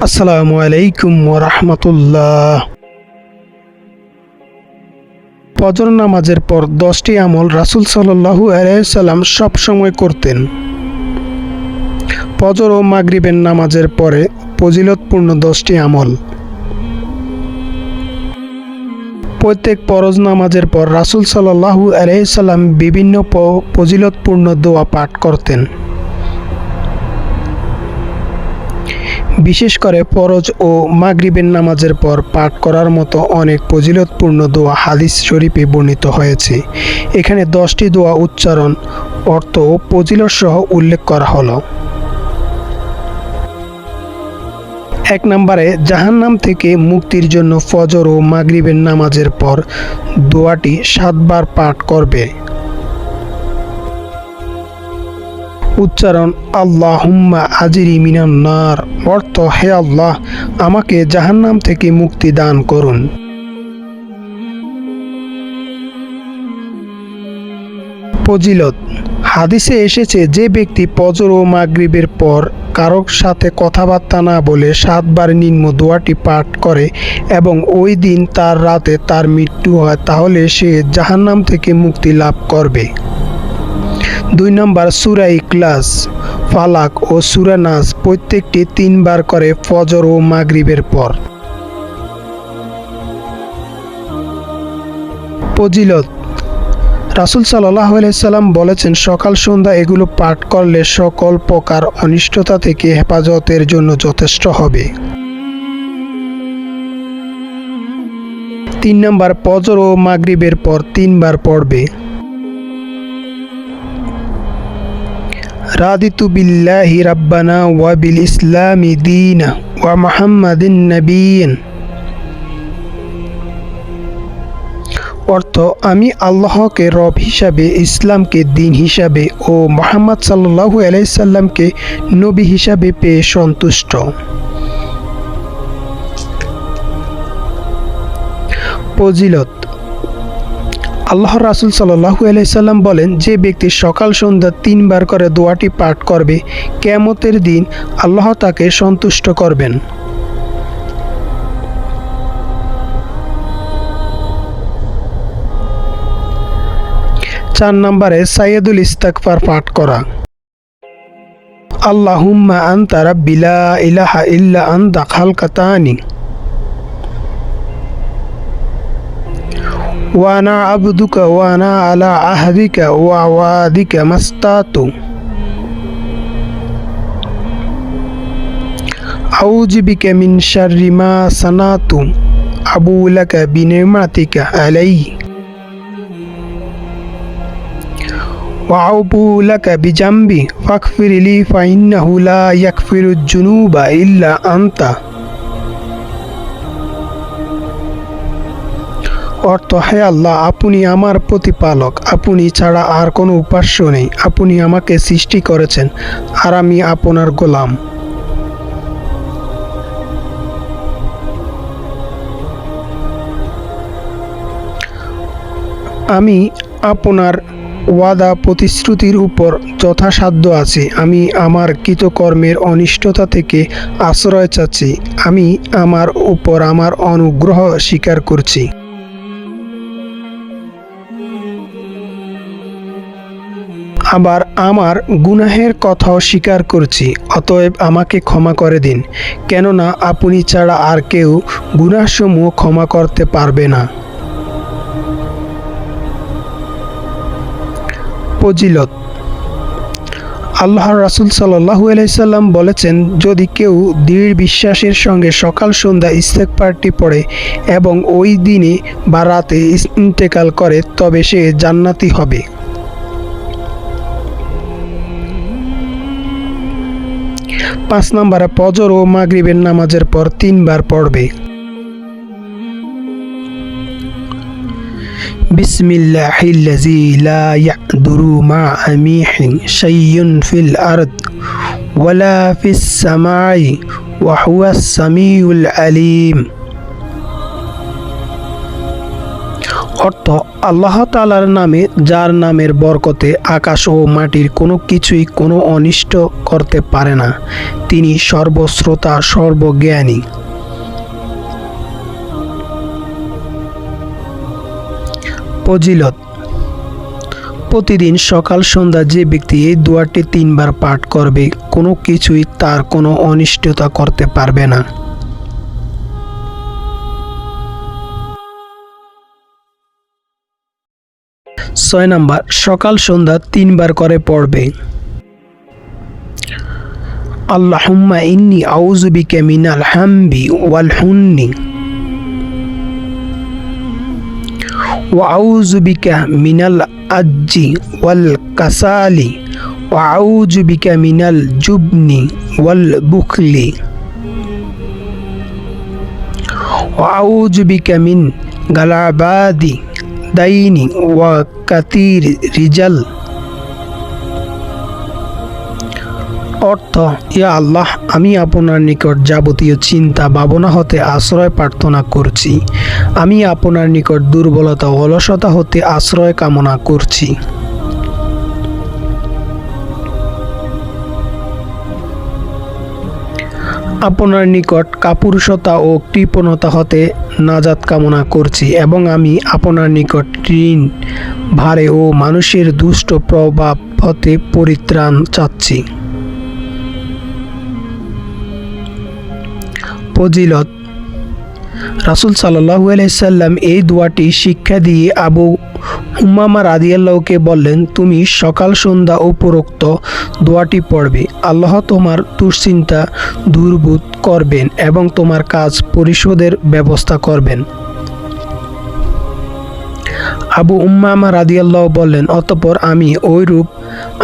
আসসালামু আলাইকুম রহমতুল্লাহ ফজর নামাজের পর দশটি আমল রাসুল সাল্লাহু আলাইসাল্লাম সবসময় করতেন। ফজর ও মাগরিবের নামাজের পরে ফজিলতপূর্ণ দশটি আমল। প্রত্যেক ফরজ নামাজের পর রাসুল সাল্লাহু আলাইসাল্লাম বিভিন্ন প- ফজিলতপূর্ণ দোয়া পাঠ করতেন। বিশেষ করে ফরজ ও মাগরিবের নামাজের পর পাঠ করার মতো অনেক ফজিলতপূর্ণ দোয়া হাদিস শরীফে বর্ণিত হয়েছে। এখানে দশটি দোয়া উচ্চারণ, অর্থ ও ফজিলত সহ উল্লেখ করা হলো। এক নম্বরে, জাহান্নাম থেকে মুক্তির জন্য ফজর ও মাগরিবের নামাজের পর দোয়াটি সাতবার পাঠ করবে। উচ্চারণ আল্লাহ হুম্মা আজিরি মিনান নার অর্থ, হে আল্লাহ, আমাকে জাহান্নাম থেকে মুক্তি দান করুন। ফজিলত, হাদিসে এসেছে, যে ব্যক্তি পজর ও মাগরিবের পর কারোর সাথে কথাবার্তা না বলে সাতবার নিম্ন দোয়াটি পাঠ করে এবং ওই দিন তার রাতে তার মৃত্যু হয়, তাহলে সে জাহান্নাম থেকে মুক্তি লাভ করবে। দুই নম্বর সুরা ইকলাস ফালাক ও সুরা নাস প্রত্যেকটি তিনবার করে ফজর ও মাগরিবের পর। ফজিলত, রাসুল সাল্লাহ সাল্লাম বলেছেন, সকাল সন্ধ্যা এগুলো পাঠ করলে সকল প্রকার অনিষ্টতা থেকে হেফাজতের জন্য যথেষ্ট হবে। তিন নম্বর পজর ও মাগরিবের পর তিনবার পড়বে। রাদিতু বিল্লাহি রাব্বানা ওয়া বিল ইসলামি দীনা ওয়া মুহাম্মাদিন নবীন অর্থ, আমি আল্লাহকে রব হিসাবে, ইসলামকে দিন হিসাবে ও মোহাম্মদ সাল্লাহু আলাইসাল্লামকে নবী হিসাবে পেয়ে সন্তুষ্ট। ফজিলত আল্লাহ রাসুল সাল্লাহু আলাইসাল্লাম বলেন, যে ব্যক্তি সকাল সন্ধ্যা তিনবার করে দোয়াটি পাঠ করবে, কেয়ামতের দিন আল্লাহ তাকে সন্তুষ্ট করবেন। চার নম্বরে সাইয়দুল ইস্তাকফার পাঠ করা। আল্লাহুম্মা আনতা রাব্বি লা ইলাহা ইল্লা আনতা খালকাতানি। وأنا عبدك وأنا على عهدك ووعدك ما استطعت. أعوذ بك من شر ما صنعت. أبو لك بنعمتك علي. وعبو لك بجنبي فاغفر لي فإنه لا يغفر الجنوب إلا أنت. অর্থ, হে আল্লাহ, আপনি আমার প্রতিপালক। আপনি ছাড়া আর কোনো উপাস্য নেই। আপনি আমাকে সৃষ্টি করেছেন, আর আমি আপনার গোলাম। আমি আপনার ওয়াদা প্রতিশ্রুতির উপর যথাসাধ্য আছি। আমি আমার কৃতকর্মের অনিষ্টতা থেকে আশ্রয় চাচ্ছি। আমি আমার উপর আমার অনুগ্রহ স্বীকার করছি। আবার আমার গুনাহের কথাও স্বীকার করছি, অতএব আমাকে ক্ষমা করে দিন, কেননা আপনি ছাড়া আর কেউ গুনাহসমূহ ক্ষমা করতে পারবে না। ফজিলত। আল্লাহ রাসুল সাল্লাহু আলাইসাল্লাম বলেছেন, যদি কেউ দৃঢ় বিশ্বাসের সঙ্গে সকাল সন্ধ্যা ইস্তেক পার্টি পড়ে এবং ওই দিনে বা রাতে ইন্তেকাল করে, তবে সে জান্নাতি হবে। পাঁচ নম্বরে ফজর ও মাগরিবের নামাজের পর তিনবার পড়বে بسم الله الذي لا يقدر مع أميح شيء في الأرض ولا في السماء وهو السميع العليم অর্থ আল্লাহ তালার নামে, যার নামের বরকতে আকাশ ও মাটির কোনো কিছুই কোনো অনিষ্ট করতে পারে না। তিনি সর্বশ্রোতা, সর্বজ্ঞানী। ফজিলত। প্রতিদিন সকাল, সন্ধ্যা যে ব্যক্তি এই দুয়ারটি তিনবার পাঠ করবে, কোনো কিছুই তার কোনো অনিষ্টতা করতে পারবে না। ছয় নাম্বার, সকাল সন্ধ্যা তিনবার করে পড়বে। আল্লাহুম্মা ইন্নি আউজুবিকে কেমিনাল হাম্বি ওয়াল হুন্নি ওয়াউজুবিকা মিনাল আজ্জি ওয়াল কাসালি ওয়াউজুবিকা মিনাল জুবনি ওয়াল বুখলি ওয়াউজুবিকা মিন গালাবাদি দাইনি ওয়া কাতির রিজাল। অর্থ, ইয়া আল্লাহ, আমি আপনার নিকট যাবতীয় চিন্তা, ভাবনা হতে আশ্রয় প্রার্থনা করছি। আমি আপনার নিকট দুর্বলতা অলসতা হতে আশ্রয় কামনা করছি। আপনার নিকট কাপুরুষতা ও কৃপণতা হতে নাজাত কামনা করছি এবং আমি আপনার নিকট ঋণ, ভারে ও মানুষের দুষ্ট প্রভাব হতে পরিত্রাণ চাচ্ছি। ফজিলত, রাসুল সাল্লাহু আলাইসাল্লাম এই দোয়াটি শিক্ষা দিয়ে আবু উম্মামা রাদিয়াল্লাহকে বললেন, তুমি সকাল, সন্ধ্যা উপরোক্ত দোয়াটি পড়বে। আল্লাহ তোমার দুশ্চিন্তা দূরভূত করবেন এবং তোমার কাজ পরিশোধের ব্যবস্থা করবেন। আবু উম্মামা রাদিয়াল্লাহ বললেন, অতপর আমি ওই রূপ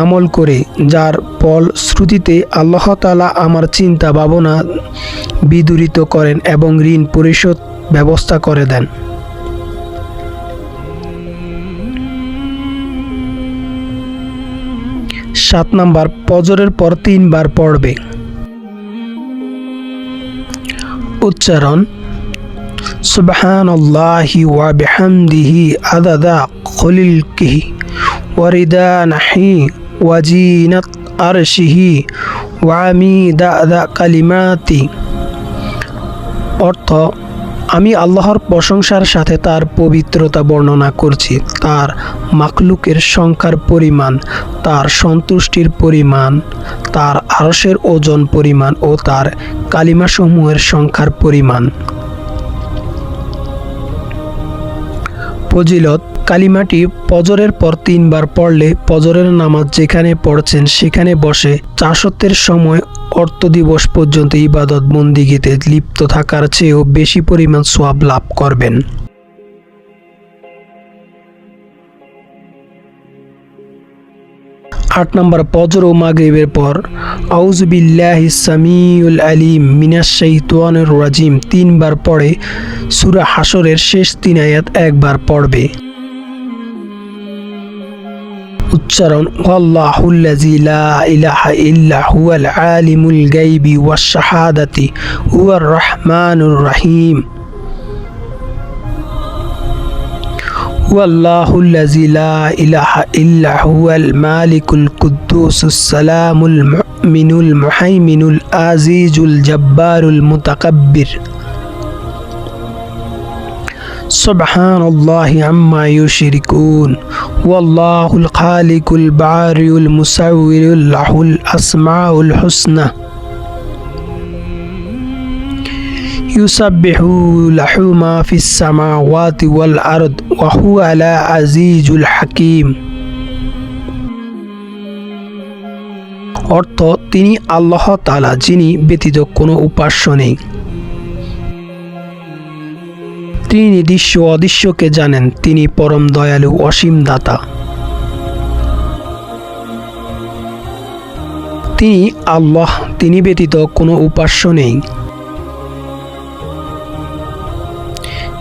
আমল করে, যার ফল শ্রুতিতে আল্লাহ তালা আমার চিন্তা ভাবনা বিদূরিত করেন এবং ঋণ পরিশোধ ব্যবস্থা করে দেন। সাত নাম্বার পজরের পর তিনবার পড়বে উচ্চারণ سبحان الله وبحمده عدد خلقه ورضا نحي وزينة عرشه وعميداد কালিমাতি অর্থ আমি আল্লাহর প্রশংসার সাথে তার পবিত্রতা বর্ণনা করছি। তার মাকলুকের সংখ্যার পরিমাণ, তার সন্তুষ্টির পরিমাণ, তার আরসের ওজন পরিমাণ ও তার কালিমাসমূহের সংখ্যার পরিমাণ। ফজিলত কালিমাটি পজরের পর তিনবার পড়লে পজরের নামাজ যেখানে পড়ছেন সেখানে বসে। চাষত্বের সময় অর্থ দিবস পর্যন্ত ইবাদত বন্দিগিতে লিপ্ত থাকার চেয়েও বেশি পরিমাণ সোয়াব লাভ করবেন। আট নম্বর পজর ও মাগরিবের পর আউজবিল্লাহ সামিউল আলিম মিনাস শাইতানির রাজিম তিনবার পড়ে, সুরা হাসরের শেষ তিন আয়াত একবার পড়বে। উচ্চারণ আল্লাহুল্লাজি লা ইলাহা ইল্লা হুয়াল আলিমুল গাইবি ওয়াশ শাহাদাতি হুয়ার রহমানুর রহিম هو الله الذي لا إله إلا هو المالك القدوس السلام المؤمن المحيمن العزيز الجبار المتكبر سبحان الله عما يشركون والله الخالق البارئ المصور له الأسماء الحسنى يسبح له ما في السماوات والأرض وهو على عزيز الحكيم অর্থ তিনি আল্লাহ তালা যিনি ব্যতীত কোনো উপাস্য নেই তিনি নির্দিষ্ট অদৃশ্যকে জানেন তিনি পরম দয়ালু অসীম দাতা। তিনি আল্লাহ, তিনি ব্যতীত কোনো উপাস্য নেই।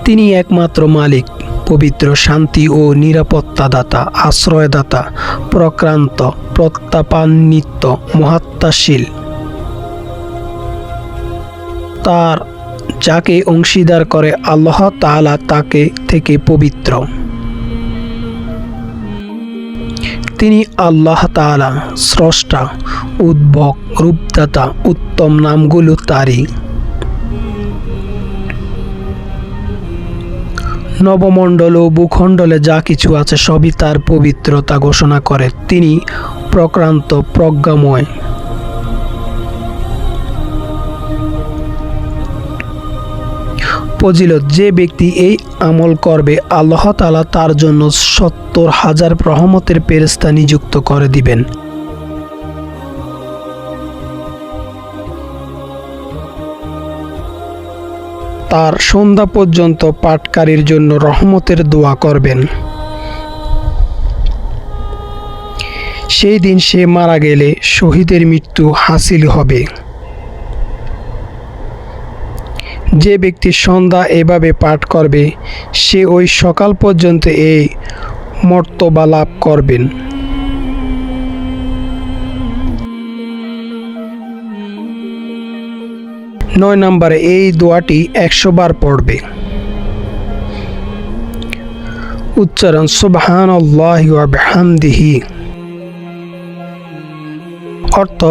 তিনি একমাত্র মালিক, পবিত্র শান্তি ও নিরাপত্তাদাতা আশ্রয়দাতা, প্রক্রান্ত, প্রত্যাপান্বিত, মহাত্মাশীল। তার যাকে অংশীদার করে আল্লাহ তাআলা তাকে থেকে পবিত্র। তিনি আল্লাহ তাআলা স্রষ্টা উদ্ভক রূপদাতা, উত্তম নামগুলো তারই। নবমণ্ডল ও ভূখণ্ডলে যা কিছু আছে সবই তার পবিত্রতা ঘোষণা করে। তিনি প্রক্রান্ত, প্রজ্ঞাময়। ফজিলত, যে ব্যক্তি এই আমল করবে, আল্লাহ তাআলা তার জন্য সত্তর হাজার রহমতের পেরেস্তা নিযুক্ত করে দিবেন। তার সন্ধ্যা পর্যন্ত পাটকারীর জন্য রহমতের দোয়া করবেন। সেই দিন সে মারা গেলে শহীদের মৃত্যু হাসিল হবে। যে ব্যক্তি সন্ধ্যা এভাবে পাঠ করবে, সে ওই সকাল পর্যন্ত এই মর্তবা লাভ করবেন। নয় নম্বরে এই দোয়াটি একশো বার পড়বে। উচ্চারণ সুবহান অর্থ,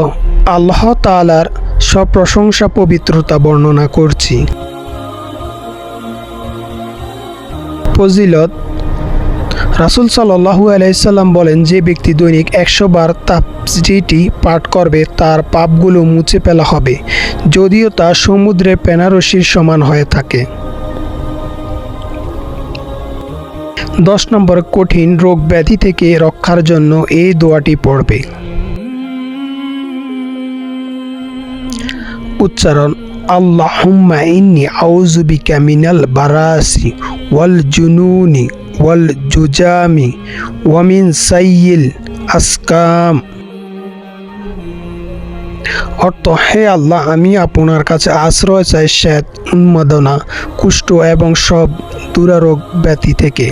আল্লাহ তালার সপ্রশংসা পবিত্রতা বর্ণনা করছি। ফজিলত, রাসুল সাল্লাহু আলাইসাল্লাম বলেন, যে ব্যক্তি দৈনিক একশো বার তাপজিটি পাঠ করবে, তার পাপগুলো মুছে ফেলা হবে, যদিও তা সমুদ্রে পেনারসির সমান হয়ে থাকে। দশ নম্বর, কঠিন রোগ ব্যাধি থেকে রক্ষার জন্য এই দোয়াটি পড়বে। উচ্চারণ, আল্লাহুম্মা ইন্নি আউযু বিকা মিনাল বারাসি ওয়াল জুনুনি ওয়াল জুজামি ওয়া মিন সাইয়িল আসকাম। অর্থ, হে আল্লাহ, আমি আপনার কাছে আশ্রয় চাই শ্বেত উন্মাদনা, কুষ্ঠ এবং সব দুরারোগ ব্যাধি থেকে।